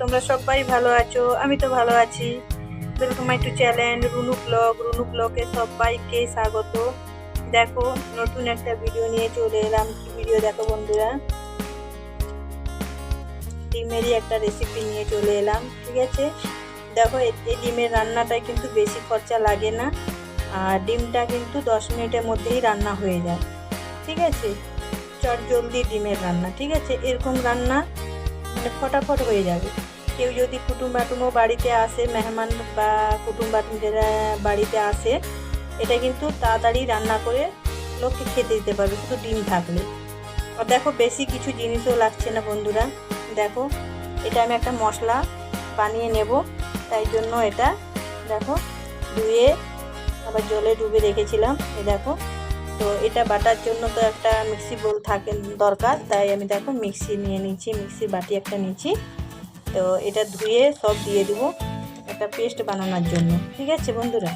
তোমরা সবাই ভালো আছো? আমি তো ভালো আছি। Welcome my to channel Runu blog Runu ব্লগে সবাইকে স্বাগত। দেখো, নতুন একটা ভিডিও নিয়ে চলে এলাম। কি ভিডিও দেখো বন্ধুরা? ডিমেরই একটা রেসিপি নিয়ে চলে এলাম, ঠিক আছে? দেখো এই ডিমের রান্নাটায় কিন্তু বেশি খরচা লাগে না। আর ডিমটা কিন্তু দশ মিনিটের মধ্যেই রান্না হয়ে যায়, ঠিক আছে? চট জলদি ডিমের রান্না, ঠিক আছে? এরকম রান্না মানে ফটাফট হয়ে যাবে। কেউ যদি কুটুম বাটুমও বাড়িতে আসে, মেহমান বা কুটুম বাটুম যারা বাড়িতে আসে, এটা কিন্তু তাড়াতাড়ি রান্না করে লোককে খেতে দিতে পারবে, শুধু ডিম থাকলে। আর দেখো, বেশি কিছু জিনিসও লাগছে না বন্ধুরা। দেখো, এটা আমি একটা মশলা বানিয়ে নেব, তাই জন্য এটা দেখো, ধুয়ে আবার জলে ডুবে রেখেছিলাম, এই দেখো। তো এটা বাটার জন্য তো একটা মিক্সি বোল থাকে দরকার, তাই আমি দেখো মিক্সি নিয়ে নিচ্ছি, মিক্সি বাটি একটা নিচ্ছি। তো এটা ধুয়ে সব দিয়ে দেবো একটা পেস্ট বানানোর জন্য, ঠিক আছে বন্ধুরা?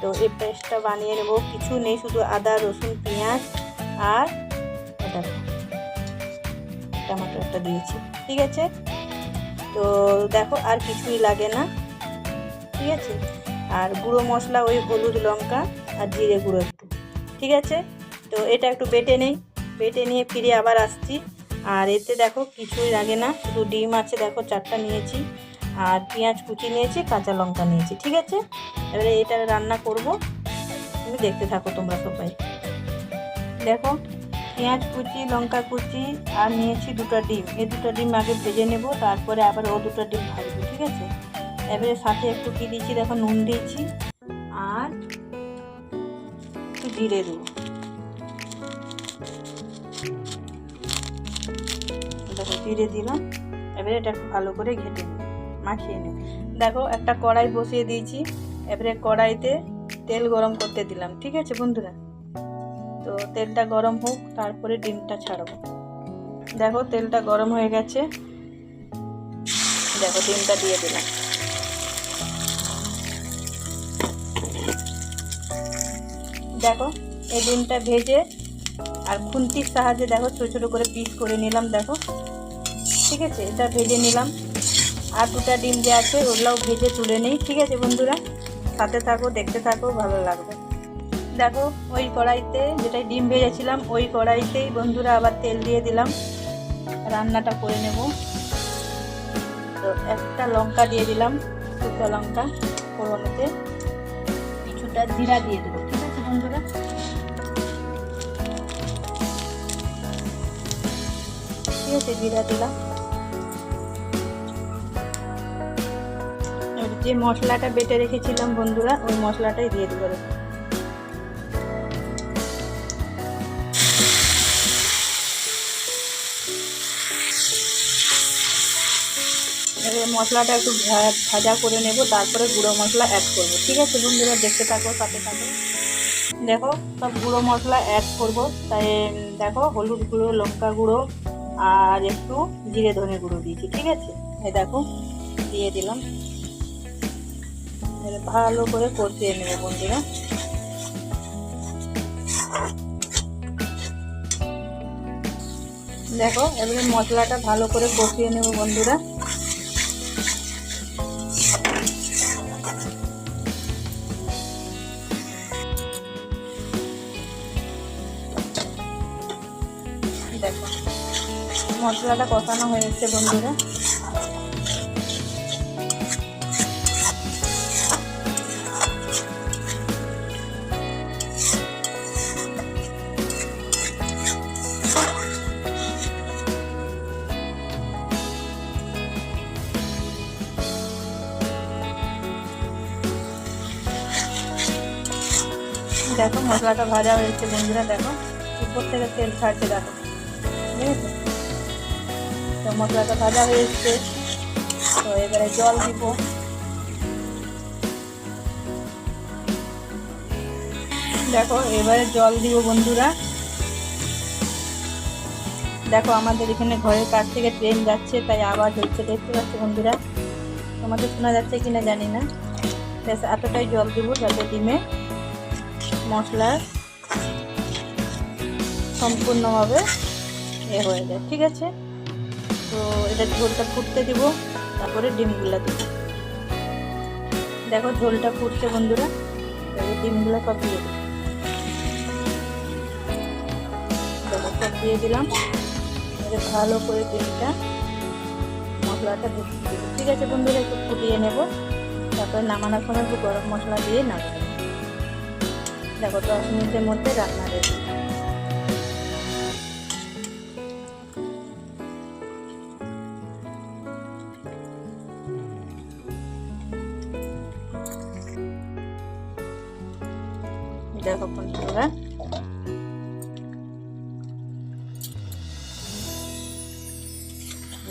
তো এই পেস্টটা বানিয়ে নেব। কিছু নেই, শুধু আদা, রসুন, পেঁয়াজ আর এটা টমাটোটা দিয়েছি, ঠিক আছে? তো দেখো আর কিছুই লাগে না, ঠিক আছে? আর গুঁড়ো মশলা, ওই হলুদ লঙ্কা আর জিরে গুঁড়ো একটু, ঠিক আছে? তো এটা একটু বেটে নেই, বেটে নিয়ে ফিরে আবার আসছি। আর এতে দেখো কিছুই লাগে না। শুধু ডিম আছে, দেখো চারটা নিয়েছি। আর পেঁয়াজ কুচি নিয়েছি, কাঁচা লঙ্কা নিয়েছি, ঠিক আছে? এবারে এটা রান্না করব। তুমি দেখতে থাকো তোমরা সবাই। দেখো, পেঁয়াজ কুচি, লঙ্কা কুচি, আর নিয়েছি দুটো ডিম। এই দুটো ডিম আগে ভেজে নেব, তারপরে আবার ও দুটো ডিম ভাজবো, ঠিক আছে? এবারে সাথে একটু কী দিয়েছি, দেখো নুন দিয়েছি। আর একটু জিরে দেবো। দেখো, জিরে দিলাম। এবারে এটা একটু ভালো করে ঘেটে নেব মাখিয়ে নিই। দেখো, একটা কড়াই বসিয়ে দিয়েছি। এবারে কড়াইতে তেল গরম করতে দিলাম, ঠিক আছে বন্ধুরা? তো তেলটা গরম হোক, তারপরে ডিমটা ছাড়বো। দেখো, তেলটা গরম হয়ে গেছে। দেখো, ডিমটা দিয়ে দিলাম। দেখো, এই ডিমটা ভেজে আর খুন্তির সাহায্যে দেখো, ছোটো ছোটো করে পিস করে নিলাম, দেখো। ঠিক আছে? এটা ভেজে নিলাম। আর দুটা ডিম যে আছে, ওগুলাও ভেজে তুলে নেই, ঠিক আছে বন্ধুরা? সাথে থাকো, দেখতে থাকো, ভালো লাগবে। দেখো, ওই কড়াইতে যেটাই ডিম ভেজেছিলাম, ওই কড়াইতেই বন্ধুরা আবার তেল দিয়ে দিলাম। রান্নাটা করে নেব। তো একটা লঙ্কা দিয়ে দিলাম, দুটো লঙ্কা ফোড়নেতে। কিছুটা জিরা দিয়ে দেবো, ঠিক আছে বন্ধুরা? ঠিক আছে, জিরা দিলাম। যে মশলাটা বেটে রেখেছিলাম বন্ধুরা, ওই মশলাটাই দিয়ে দেবো। মশলাটা একটু ভাজা করে নেব, তারপরে গুঁড়ো মশলা অ্যাড করব, ঠিক আছে বন্ধুরা? দেখতে থাকো, সাথে থাকো। দেখো, সব গুঁড়ো মশলা অ্যাড করব, তাই, দেখো, হলুদ গুঁড়ো, লঙ্কা গুঁড়ো, আর একটু জিরে ধনে গুঁড়ো দিয়েছি, ঠিক আছে? এই দেখো, দিয়ে দিলাম। ভালো করে কষিয়ে নেব বন্ধুরা। দেখো, এবারে মশলাটা ভালো করে কষিয়ে নেব বন্ধুরা। দেখো, মশলাটা কষানো হয়ে এসছে বন্ধুরা। দেখো, মশলাটা ভাজা হয়েছে বন্ধুরা দেখো, উপর থেকে তেল ছাড়ছে দেখো। ঠিক আছে? তো মশলাটা ভাজা হয়ে তো এবারে জল দিব। দেখো, এবারে জল দিব, বন্ধুরা। দেখো, আমাদের এখানে ঘরের কাছ থেকে ট্রেন যাচ্ছে, তাই আওয়াজ হচ্ছে, দেখতে পাচ্ছ বন্ধুরা? তোমাদের শোনা যাচ্ছে কিনা জানি না। এতটাই জল দেবো, যাতে ডিমে মশলা সম্পূর্ণভাবে এ হয়ে যায়, ঠিক আছে? তো এটা ঝোলটা ফুটতে দিব, তারপরে ডিমগুলো দিব। দেখো ঝোলটা ফুটছে বন্ধুরা ডিমগুলো সব দিয়ে দেখো, সব দিয়ে দিলাম। এবার ভালো করে ডিমটা মশলাটা দেবো ঠিক আছে বন্ধুরা, একটু ফুটিয়ে নেব। তারপরে নামানোর সময় একটু গরম মশলা দিয়ে নামাবো দেখো দশ মিনিটের মধ্যে রান্না রেডি। দেখো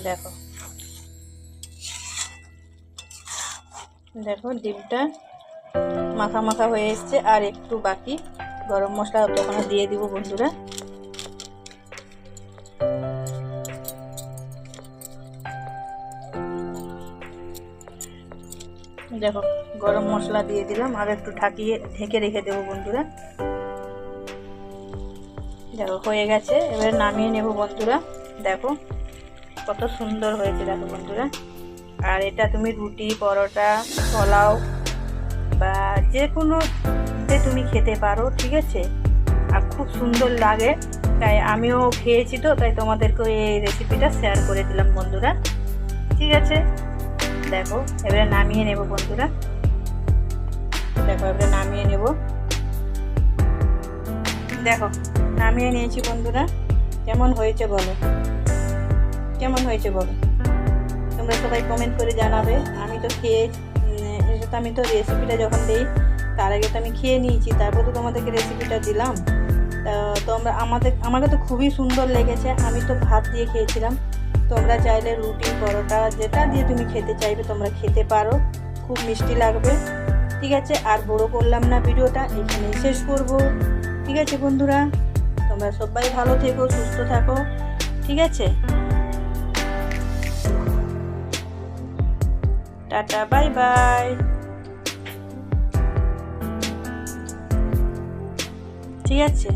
দেখো। দেখো ডিমটা মাখা মাখা হয়ে এসছে, আর একটু বাকি গরম মশলা তখন দিয়ে দিব বন্ধুরা। দেখো, গরম মশলা দিয়ে দিলাম, আর একটু ঢাকিয়ে, ঢেকে রেখে দেবো বন্ধুরা। দেখো, হয়ে গেছে, এবারে নামিয়ে নেব বন্ধুরা। দেখো, কত সুন্দর হয়েছে, দেখো বন্ধুরা। আর এটা তুমি রুটি, পরোটা, পোলাও বা যে কোনো যে তুমি খেতে পারো, ঠিক আছে? আর খুব সুন্দর লাগে। তাই আমিও খেয়েছি তো, তাই তোমাদেরকে এই রেসিপিটা শেয়ার করে দিলাম বন্ধুরা। ঠিক আছে? দেখো, এবারে নামিয়ে নেব বন্ধুরা। দেখো, এবারে নামিয়ে নেব। দেখো, নামিয়ে নিয়েছি বন্ধুরা। কেমন হয়েছে বলো? কেমন হয়েছে বলো? তোমরা সবাই কমেন্ট করে জানাবে। আমি তো খেয়ে তো আমি তো রেসিপিটা যখন দিই, তার আগে তো আমি খেয়ে নিয়েছি, তারপর তো তোমাদেরকে রেসিপিটা দিলাম। তা তোমরা, আমাদের, আমাকে তো খুবই সুন্দর লেগেছে, আমি তো ভাত দিয়ে খেয়েছিলাম। তোমরা চাইলে রুটি, পরোটা, যেটা দিয়ে তুমি খেতে চাইবে, তোমরা খেতে পারো, খুব মিষ্টি লাগবে। ঠিক আছে, আর বড় করলাম না ভিডিওটা এখানে শেষ করব। ঠিক আছে বন্ধুরা, তোমরা সবাই ভালো থেকো, সুস্থ থাকো। ঠিক আছে? Tata, bye bye. ঠিক আছে?